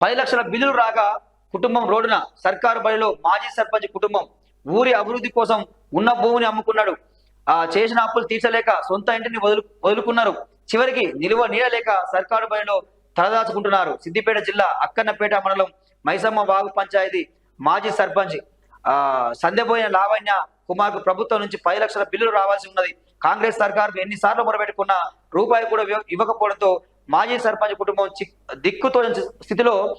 పది లక్షల బిల్లులు రాక కుటుంబం రోడ్డున సర్కారు బడిలో మాజీ సర్పంచ్ కుటుంబం ఊరి అభివృద్ధి కోసం ఉన్న భూమిని అమ్ముకున్నాడు. ఆ చేసిన అప్పులు తీర్చలేక సొంత ఇంటిని వదులు వదులుకున్నారు. చివరికి నిలువ నీడలేక సర్కారు బడిలో తలదాచుకుంటున్నారు. సిద్దిపేట జిల్లా అక్కన్నపేట మండలం మైసమ్మ వాగు పంచాయతీ మాజీ సర్పంచ్. ఆ సందెబోయిన లావణ్య కుమార్ ప్రభుత్వం నుంచి పది లక్షల బిల్లులు రావాల్సి ఉన్నది. కాంగ్రెస్ సర్కారు ఎన్నిసార్లు మొరబెట్టుకున్నా రూపాయి కూడా ఇవ్వకపోవడంతో మాజీ సర్పంచ్ కుటుంబం దిక్కుతో స్థితిలో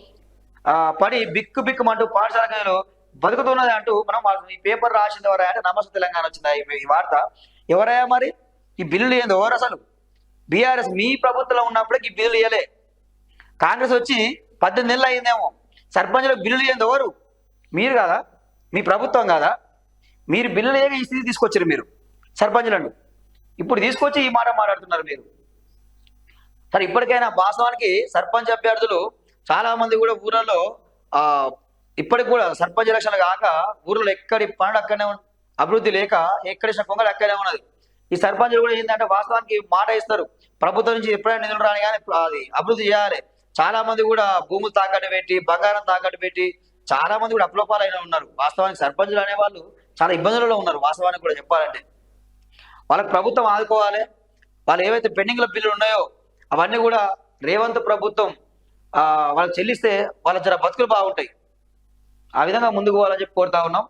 పడి బిక్కు బిక్కుమంటూ పాఠశాల గదిలో బతుకుతున్నది అంటూ మనం ఈ పేపర్ రాసింది ఎవరా అంటే నమస్తే తెలంగాణ వచ్చింది ఈ- వార్త? ఎవరయ్యా మరి? ఈ బిల్లులు ఏంది ఎవరు అసలు? బీఆర్ఎస్ మీ ప్రభుత్వంలో ఉన్నప్పుడే ఈ బిల్లులు ఇవ్వలే కాంగ్రెస్ వచ్చి పద్దెనిమిది నెలలు అయిందేమో సర్పంచ్లో బిల్లులు ఏంది ఎవరు? మీరు కాదా? మీ ప్రభుత్వం కాదా? మీరు బిల్లులు ఏమి ఈ స్థితి తీసుకొచ్చారు మీరు? సర్పంచ్లను. ఇప్పుడు తీసుకొచ్చి ఈ మాట మాట్లాడుతున్నారు మీరు. సరే ఇప్పటికైనా వాస్తవానికి సర్పంచ్ అభ్యర్థులు చాలా మంది కూడా ఊర్లలో ఆ ఇప్పటికి కూడా సర్పంచ్ ఎలక్షన్ కాక ఊర్లో ఎక్కడి పనులు అక్కడనే అభివృద్ధి లేక ఎక్కడిసిన కొంగలు అక్కడనే ఉన్నది. ఈ సర్పంచులు కూడా ఏంటంటే వాస్తవానికి మాట ఇస్తారు. ప్రభుత్వం నుంచి ఎప్పుడైనా నిధులు రాని కానీ అది అభివృద్ధి చేయాలి. చాలా మంది కూడా భూములు తాకట్టు పెట్టి బంగారం తాకట్టు పెట్టి చాలా మంది కూడా అప్లోపాలైన ఉన్నారు. వాస్తవానికి సర్పంచులు అనేవాళ్ళు చాలా ఇబ్బందులలో ఉన్నారు వాస్తవానికి కూడా చెప్పాలంటే. వాళ్ళకి ప్రభుత్వం ఆదుకోవాలి. వాళ్ళు ఏవైతే పెండింగ్ల బిల్లులు ఉన్నాయో అవన్నీ కూడా రేవంత్ ప్రభుత్వం వాళ్ళు వాళ్ళకి చెల్లిస్తే వాళ్ళ జర బతుకులు బాగుంటాయి. ఆ విధంగా ముందుకు పోవాలని చెప్పి కోరుతా ఉన్నాం.